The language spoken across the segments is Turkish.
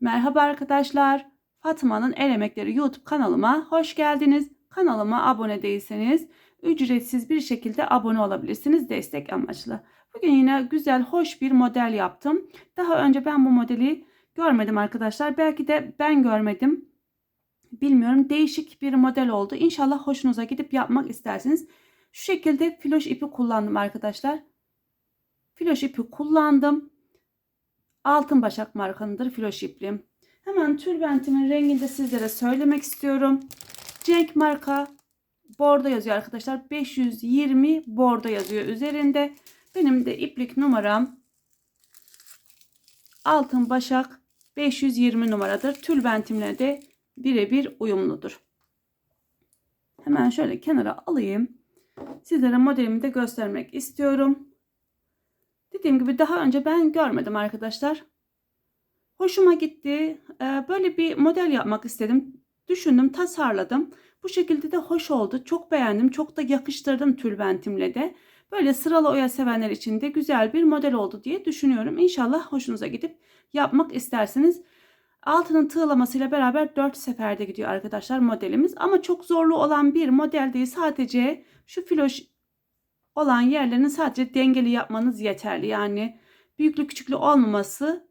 Merhaba arkadaşlar. Fatma'nın El Emekleri YouTube kanalıma hoş geldiniz. Kanalıma abone değilseniz ücretsiz bir şekilde abone olabilirsiniz destek amaçlı. Bugün yine güzel, hoş bir model yaptım. Daha önce ben bu modeli görmedim arkadaşlar. Belki de ben görmedim. Bilmiyorum. Değişik bir model oldu. İnşallah hoşunuza gidip yapmak istersiniz. Şu şekilde filoş ipi kullandım arkadaşlar. Filoş ipi kullandım. Altın Başak markanıdır filoş iplim. Hemen tülbentimin rengini de sizlere söylemek istiyorum. Cenk marka bordo yazıyor arkadaşlar. 520 bordo yazıyor üzerinde. Benim de iplik numaram Altın Başak 520 numaradır. Tülbentimle de birebir uyumludur. Hemen şöyle kenara alayım. Sizlere modelimi de göstermek istiyorum. Dediğim gibi daha önce ben görmedim arkadaşlar. Hoşuma gitti. Ee, böyle bir model yapmak istedim. Düşündüm, tasarladım. Bu şekilde de hoş oldu. Çok beğendim. Çok da yakıştırdım tülbentimle de. Böyle sıralı oya sevenler için de güzel bir model oldu diye düşünüyorum. İnşallah hoşunuza gidip yapmak isterseniz. Altının tığlamasıyla beraber 4 seferde gidiyor arkadaşlar modelimiz. Ama çok zorlu olan bir model değil. Sadece şu filoş olan yerlerini sadece dengeli yapmanız yeterli. Yani büyüklü küçüklü olmaması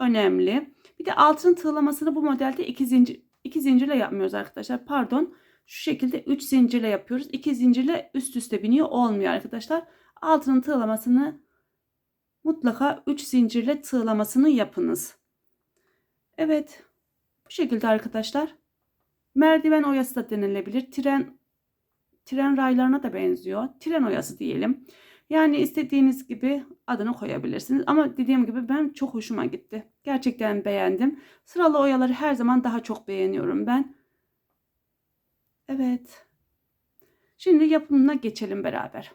önemli. Bir de altın tığlamasını bu modelde iki zincir iki zincirle yapmıyoruz arkadaşlar. Pardon. Şu şekilde 3 zincirle yapıyoruz. 2 zincirle üst üste biniyor olmuyor arkadaşlar. Altının tığlamasını mutlaka 3 zincirle tığlamasını yapınız. Evet. Bu şekilde arkadaşlar. Merdiven oyası da denilebilir. Tren tren raylarına da benziyor. Tren oyası diyelim. Yani istediğiniz gibi adını koyabilirsiniz. Ama dediğim gibi ben çok hoşuma gitti. Gerçekten beğendim. Sıralı oyaları her zaman daha çok beğeniyorum ben. Evet. Şimdi yapımına geçelim beraber.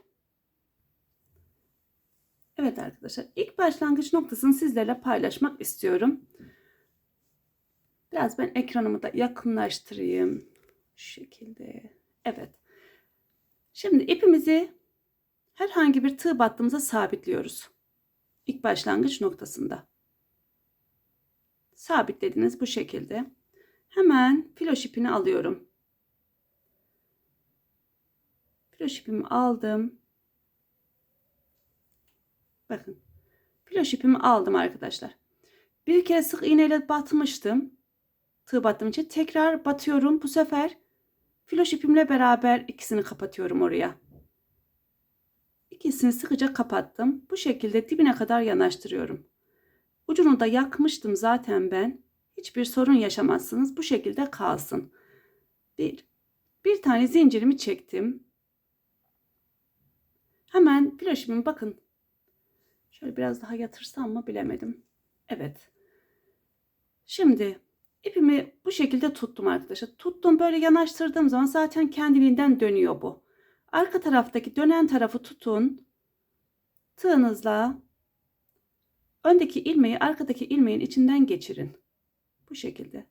Evet arkadaşlar ilk başlangıç noktasını sizlerle paylaşmak istiyorum. Biraz ben ekranımı da yakınlaştırayım. Şu şekilde. Evet. Şimdi ipimizi herhangi bir tığ battığımıza sabitliyoruz. İlk başlangıç noktasında. Sabitlediniz bu şekilde. Hemen filoş ipini alıyorum. Filoş ipimi aldım. Bakın. Filoş ipimi aldım arkadaşlar. Bir kere sık iğneyle batmıştım. Tığ battığım için tekrar batıyorum. Bu sefer filoş ipimle beraber ikisini kapatıyorum oraya. İkisini sıkıca kapattım. Bu şekilde dibine kadar yanaştırıyorum. Ucunu da yakmıştım zaten ben. Hiçbir sorun yaşamazsınız. Bu şekilde kalsın. Bir, bir tane zincirimi çektim. Hemen flaşımın bakın. Şöyle biraz daha yatırsam mı bilemedim. Evet. Şimdi ipimi bu şekilde tuttum arkadaşlar. Tuttum böyle yanaştırdığım zaman zaten kendiliğinden dönüyor bu. Arka taraftaki dönen tarafı tutun. Tığınızla öndeki ilmeği arkadaki ilmeğin içinden geçirin. Bu şekilde.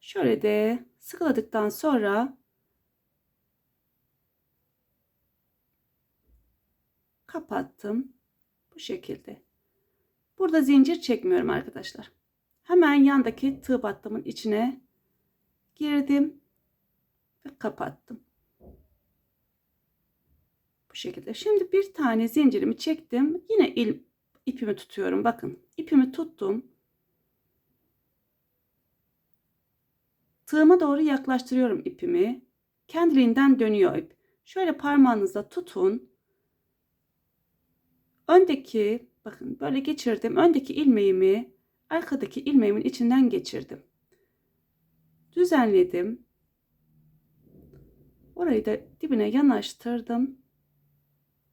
Şöyle de sıkıladıktan sonra kapattım. Bu şekilde. Burada zincir çekmiyorum arkadaşlar. Hemen yandaki tığ battımın içine girdim ve kapattım. Bu şekilde. Şimdi bir tane zincirimi çektim. Yine il, ipimi tutuyorum. Bakın ipimi tuttum. Tığıma doğru yaklaştırıyorum ipimi. Kendiliğinden dönüyor ip. Şöyle parmağınızla tutun. Öndeki bakın böyle geçirdim. Öndeki ilmeğimi arkadaki ilmeğimin içinden geçirdim. Düzenledim. Orayı da dibine yanaştırdım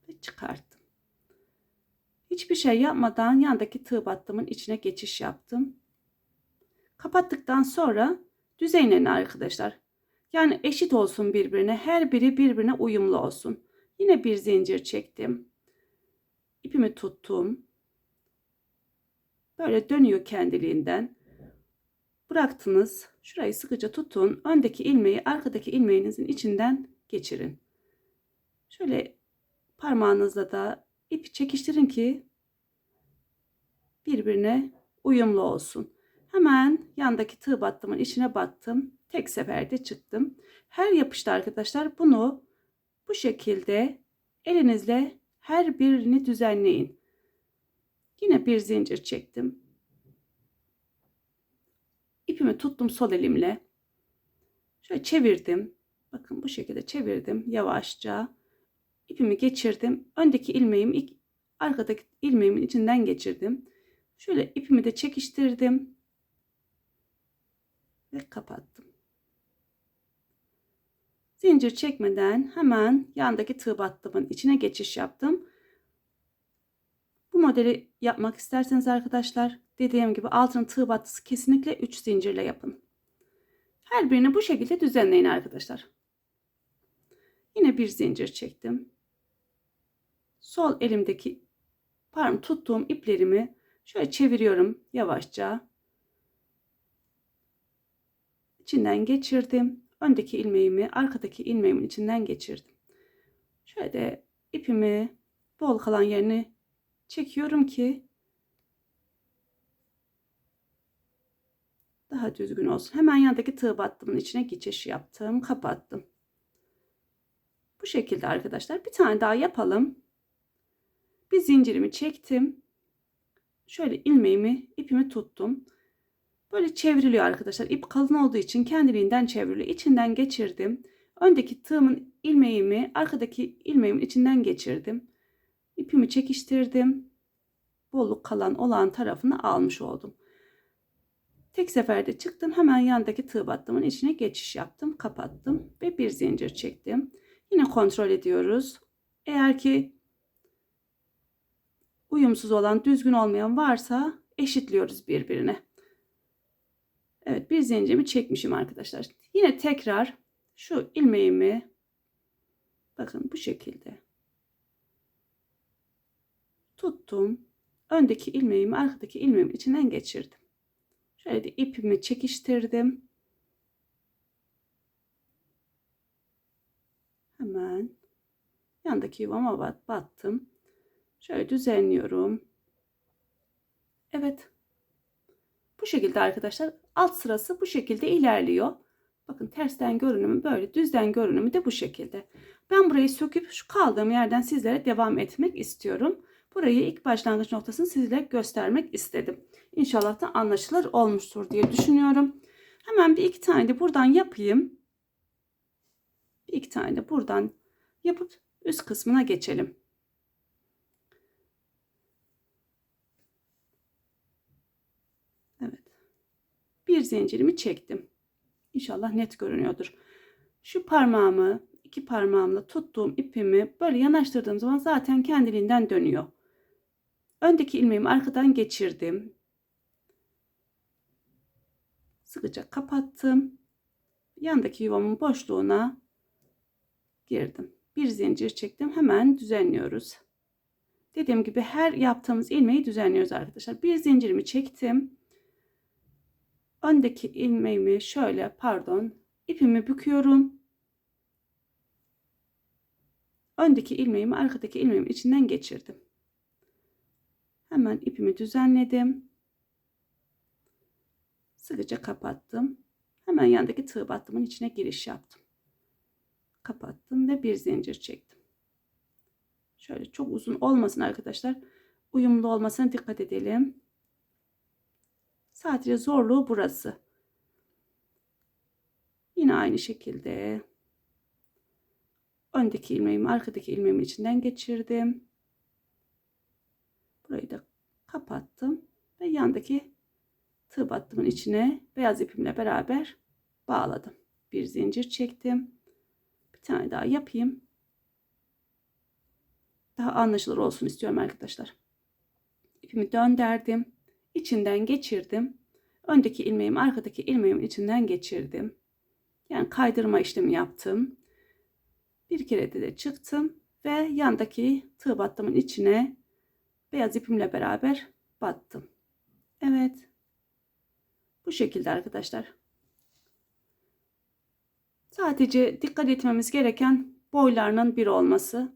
ve çıkarttım. Hiçbir şey yapmadan yandaki tığ battımın içine geçiş yaptım. Kapattıktan sonra düzenleyin arkadaşlar. Yani eşit olsun birbirine. Her biri birbirine uyumlu olsun. Yine bir zincir çektim. İpimi tuttum. Böyle dönüyor kendiliğinden. Bıraktınız. Şurayı sıkıca tutun. Öndeki ilmeği arkadaki ilmeğinizin içinden geçirin. Şöyle parmağınızla da ipi çekiştirin ki birbirine uyumlu olsun. Hemen yandaki tığ battımın içine battım. Tek seferde çıktım. Her yapışta arkadaşlar bunu bu şekilde elinizle her birini düzenleyin. Yine bir zincir çektim. İpimi tuttum sol elimle. Şöyle çevirdim. Bakın bu şekilde çevirdim yavaşça. İpimi geçirdim. Öndeki ilmeğimi ilk arkadaki ilmeğimin içinden geçirdim. Şöyle ipimi de çekiştirdim. Ve kapattım. Zincir çekmeden hemen yandaki tığ battımın içine geçiş yaptım. Bu modeli yapmak isterseniz arkadaşlar dediğim gibi altın tığ battısı kesinlikle 3 zincirle yapın. Her birini bu şekilde düzenleyin arkadaşlar. Yine bir zincir çektim. Sol elimdeki parmağım tuttuğum iplerimi şöyle çeviriyorum yavaşça. İçinden geçirdim. Öndeki ilmeğimi arkadaki ilmeğimin içinden geçirdim. Şöyle de ipimi bol kalan yerini çekiyorum ki daha düzgün olsun. Hemen yandaki tığ battımın içine geçiş yaptım. Kapattım. Bu şekilde arkadaşlar. Bir tane daha yapalım. Bir zincirimi çektim. Şöyle ilmeğimi, ipimi tuttum. Böyle çevriliyor arkadaşlar. İp kalın olduğu için kendiliğinden çevriliyor. İçinden geçirdim. Öndeki tığımın ilmeğimi arkadaki ilmeğimin içinden geçirdim. İpimi çekiştirdim. Bolluk kalan olan tarafını almış oldum. Tek seferde çıktım. Hemen yandaki tığ battımın içine geçiş yaptım. Kapattım ve bir zincir çektim. Yine kontrol ediyoruz. Eğer ki uyumsuz olan, düzgün olmayan varsa eşitliyoruz birbirine. Evet bir zincirimi çekmişim arkadaşlar. Yine tekrar şu ilmeğimi bakın bu şekilde tuttum. Öndeki ilmeğimi arkadaki ilmeğimin içinden geçirdim. Şöyle de ipimi çekiştirdim. Hemen yandaki yuvama bat, battım. Şöyle düzenliyorum. Evet. Bu şekilde arkadaşlar alt sırası bu şekilde ilerliyor. Bakın tersten görünümü böyle düzden görünümü de bu şekilde. Ben burayı söküp şu kaldığım yerden sizlere devam etmek istiyorum. Burayı ilk başlangıç noktasını sizlere göstermek istedim. İnşallah da anlaşılır olmuştur diye düşünüyorum. Hemen bir iki tane de buradan yapayım. Bir iki tane de buradan yapıp üst kısmına geçelim. Evet. Bir zincirimi çektim. İnşallah net görünüyordur. Şu parmağımı iki parmağımla tuttuğum ipimi böyle yanaştırdığım zaman zaten kendiliğinden dönüyor. Öndeki ilmeğimi arkadan geçirdim. Sıkıca kapattım. Yandaki yuvamın boşluğuna girdim. Bir zincir çektim. Hemen düzenliyoruz. Dediğim gibi her yaptığımız ilmeği düzenliyoruz arkadaşlar. Bir zincirimi çektim. Öndeki ilmeğimi şöyle pardon ipimi büküyorum. Öndeki ilmeğimi arkadaki ilmeğimin içinden geçirdim. Hemen ipimi düzenledim. Sıkıca kapattım. Hemen yandaki tığ battımın içine giriş yaptım. Kapattım ve bir zincir çektim. Şöyle çok uzun olmasın arkadaşlar. Uyumlu olmasına dikkat edelim. Sadece zorluğu burası. Yine aynı şekilde öndeki ilmeğimi arkadaki ilmeğimin içinden geçirdim. Burayı da kapattım ve yandaki tığ battımın içine beyaz ipimle beraber bağladım. Bir zincir çektim. Bir tane daha yapayım. Daha anlaşılır olsun istiyorum arkadaşlar. İpimi döndürdüm. İçinden geçirdim. Öndeki ilmeğimi arkadaki ilmeğimin içinden geçirdim. Yani kaydırma işlemi yaptım. Bir kere de, de çıktım ve yandaki tığ battımın içine beyaz ipimle beraber battım. Evet. Bu şekilde arkadaşlar. Sadece dikkat etmemiz gereken boylarının bir olması.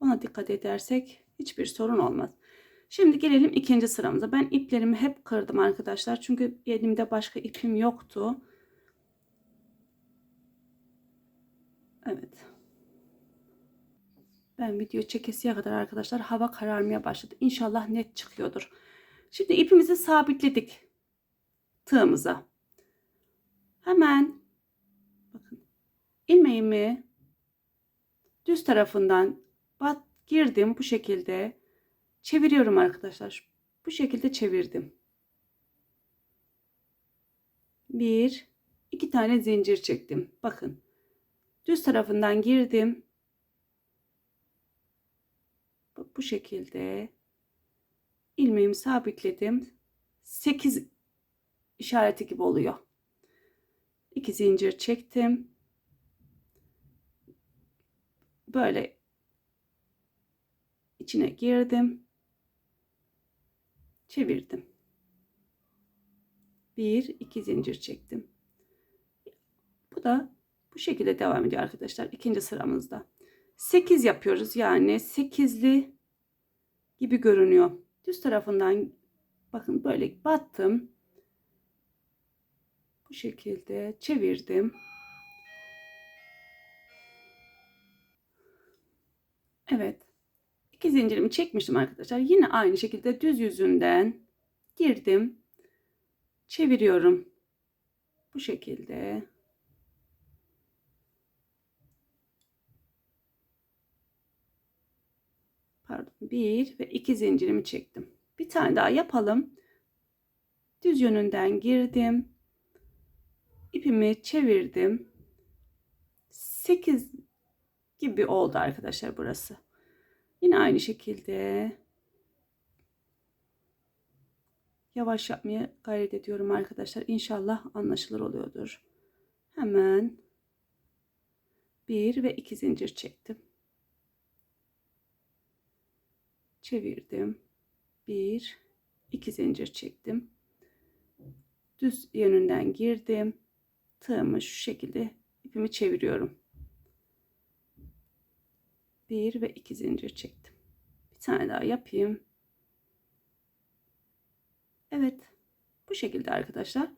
Ona dikkat edersek hiçbir sorun olmaz. Şimdi gelelim ikinci sıramıza. Ben iplerimi hep kırdım arkadaşlar. Çünkü elimde başka ipim yoktu. Evet. Ben video çekesiye kadar arkadaşlar hava kararmaya başladı. İnşallah net çıkıyordur. Şimdi ipimizi sabitledik tığımıza. Hemen bakın ilmeğimi düz tarafından bat girdim bu şekilde çeviriyorum arkadaşlar. Bu şekilde çevirdim. Bir, iki tane zincir çektim. Bakın düz tarafından girdim. Bu şekilde ilmeğimi sabitledim. 8 işareti gibi oluyor. 2 zincir çektim. Böyle içine girdim. Çevirdim. 1 2 zincir çektim. Bu da bu şekilde devam ediyor arkadaşlar. ikinci sıramızda. 8 yapıyoruz. Yani 8'li gibi görünüyor. Düz tarafından bakın böyle battım. Bu şekilde çevirdim. Evet. İki zincirimi çekmiştim arkadaşlar. Yine aynı şekilde düz yüzünden girdim. Çeviriyorum. Bu şekilde. Pardon. Bir ve iki zincirimi çektim. Bir tane daha yapalım. Düz yönünden girdim. İpimi çevirdim. 8 gibi oldu arkadaşlar burası. Yine aynı şekilde yavaş yapmaya gayret ediyorum arkadaşlar. İnşallah anlaşılır oluyordur. Hemen bir ve iki zincir çektim. Çevirdim. Bir, iki zincir çektim. Düz yönünden girdim. Tığımı şu şekilde ipimi çeviriyorum. Bir ve iki zincir çektim. Bir tane daha yapayım. Evet. Bu şekilde arkadaşlar.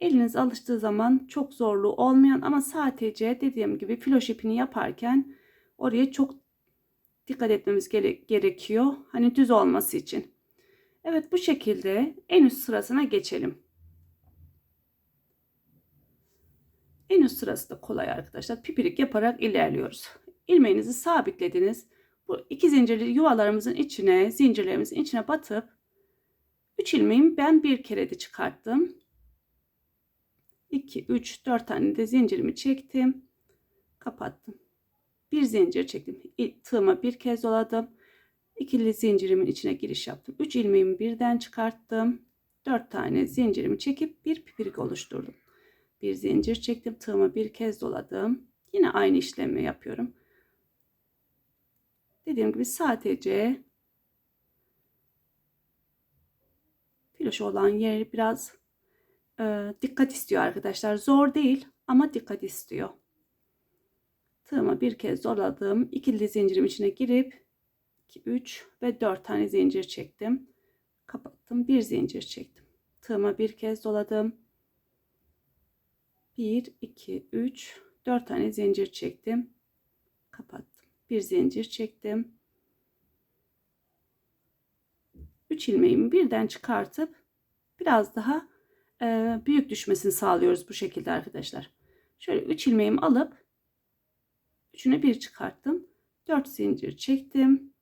Eliniz alıştığı zaman çok zorlu olmayan ama sadece dediğim gibi filoş ipini yaparken oraya çok dikkat etmemiz gere gerekiyor. Hani düz olması için. Evet bu şekilde en üst sırasına geçelim. En üst sırası da kolay arkadaşlar. Pipirik yaparak ilerliyoruz. İlmeğinizi sabitlediniz. Bu iki zincirli yuvalarımızın içine, zincirlerimizin içine batıp 3 ilmeğimi ben bir kere de çıkarttım. 2, 3, 4 tane de zincirimi çektim. Kapattım. Bir zincir çektim. Tığıma bir kez doladım. İkili zincirimin içine giriş yaptım. 3 ilmeğimi birden çıkarttım. 4 tane zincirimi çekip bir pipirik oluşturdum. Bir zincir çektim. Tığıma bir kez doladım. Yine aynı işlemi yapıyorum. Dediğim gibi sadece filoş olan yeri biraz e, dikkat istiyor arkadaşlar. Zor değil ama dikkat istiyor. Tığıma bir kez doladım. İkili zincirim içine girip 2, 3 ve 4 tane zincir çektim. Kapattım. Bir zincir çektim. Tığıma bir kez doladım. 1, 2, 3, 4 tane zincir çektim. Kapattım. Bir zincir çektim. 3 ilmeğimi birden çıkartıp biraz daha e, büyük düşmesini sağlıyoruz bu şekilde arkadaşlar. Şöyle 3 ilmeğimi alıp üçüne bir çıkarttım. 4 zincir çektim.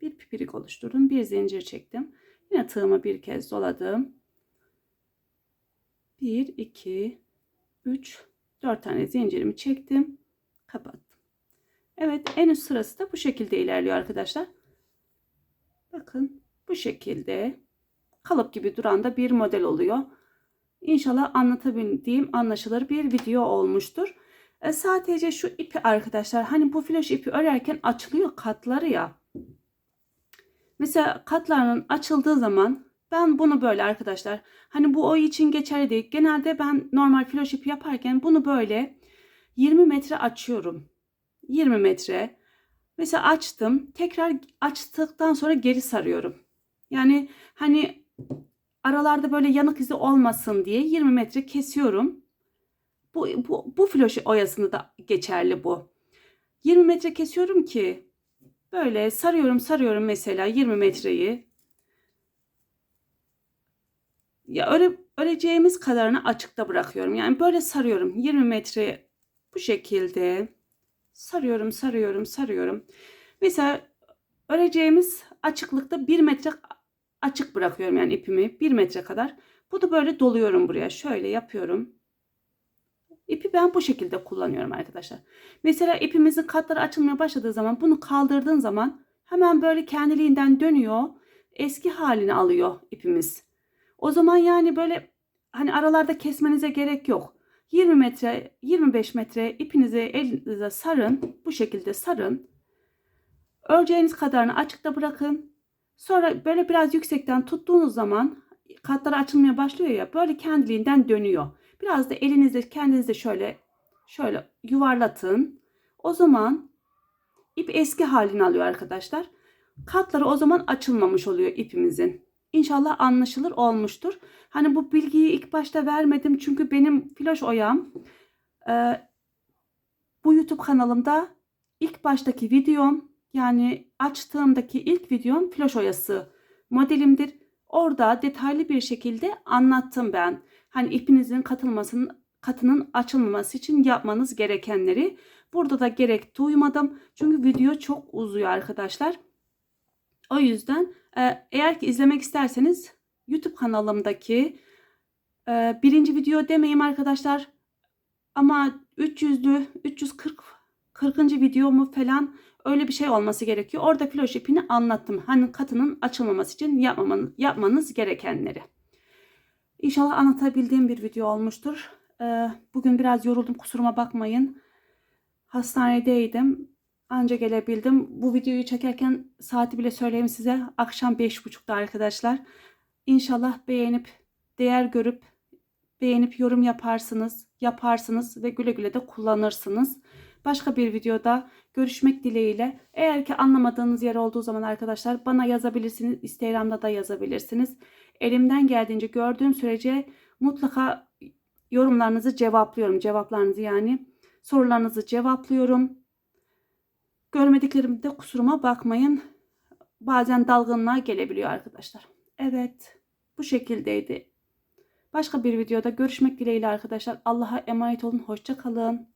Bir pipirik oluşturdum. Bir zincir çektim. Yine tığımı bir kez doladım. 1 2 3 4 tane zincirimi çektim. Kapattım. Evet en üst sırası da bu şekilde ilerliyor arkadaşlar. Bakın bu şekilde kalıp gibi duran da bir model oluyor. İnşallah anlatabildiğim anlaşılır bir video olmuştur. E, sadece şu ipi arkadaşlar hani bu flash ipi örerken açılıyor katları ya. Mesela katlarının açıldığı zaman ben bunu böyle arkadaşlar hani bu oy için geçerli değil. Genelde ben normal flash ipi yaparken bunu böyle 20 metre açıyorum. 20 metre. Mesela açtım. Tekrar açtıktan sonra geri sarıyorum. Yani hani aralarda böyle yanık izi olmasın diye 20 metre kesiyorum. Bu, bu, bu floş oyasını da geçerli bu. 20 metre kesiyorum ki böyle sarıyorum sarıyorum mesela 20 metreyi. Ya öre, öreceğimiz kadarını açıkta bırakıyorum. Yani böyle sarıyorum 20 metre bu şekilde sarıyorum sarıyorum sarıyorum. Mesela öreceğimiz açıklıkta 1 metre açık bırakıyorum yani ipimi 1 metre kadar. Bu da böyle doluyorum buraya. Şöyle yapıyorum. İpi ben bu şekilde kullanıyorum arkadaşlar. Mesela ipimizin katları açılmaya başladığı zaman bunu kaldırdığın zaman hemen böyle kendiliğinden dönüyor. Eski halini alıyor ipimiz. O zaman yani böyle hani aralarda kesmenize gerek yok. 20 metre, 25 metre ipinizi elinize sarın. Bu şekilde sarın. Öreceğiniz kadarını açıkta bırakın. Sonra böyle biraz yüksekten tuttuğunuz zaman katları açılmaya başlıyor ya böyle kendiliğinden dönüyor. Biraz da elinizle kendinizi şöyle şöyle yuvarlatın. O zaman ip eski halini alıyor arkadaşlar. Katları o zaman açılmamış oluyor ipimizin. İnşallah anlaşılır olmuştur. Hani bu bilgiyi ilk başta vermedim çünkü benim flaş oyam e, bu YouTube kanalımda ilk baştaki videom yani açtığımdaki ilk videom flaş oyası modelimdir. Orada detaylı bir şekilde anlattım ben. Hani ipinizin katılmasının katının açılmaması için yapmanız gerekenleri. Burada da gerek duymadım. Çünkü video çok uzuyor arkadaşlar. O yüzden eğer ki izlemek isterseniz YouTube kanalımdaki e, birinci video demeyeyim arkadaşlar. Ama 300'lü 340 40. video mu falan öyle bir şey olması gerekiyor. Orada floş ipini anlattım. Hani katının açılmaması için yapmamanız, yapmanız gerekenleri. İnşallah anlatabildiğim bir video olmuştur. Ee, bugün biraz yoruldum kusuruma bakmayın. Hastanedeydim. Anca gelebildim. Bu videoyu çekerken saati bile söyleyeyim size. Akşam 5.30'da arkadaşlar. İnşallah beğenip, değer görüp, beğenip yorum yaparsınız, yaparsınız ve güle güle de kullanırsınız. Başka bir videoda görüşmek dileğiyle. Eğer ki anlamadığınız yer olduğu zaman arkadaşlar bana yazabilirsiniz. Instagram'da da yazabilirsiniz. Elimden geldiğince gördüğüm sürece mutlaka yorumlarınızı cevaplıyorum. Cevaplarınızı yani sorularınızı cevaplıyorum. Görmediklerimde kusuruma bakmayın. Bazen dalgınlığa gelebiliyor arkadaşlar. Evet bu şekildeydi. Başka bir videoda görüşmek dileğiyle arkadaşlar. Allah'a emanet olun. Hoşça kalın.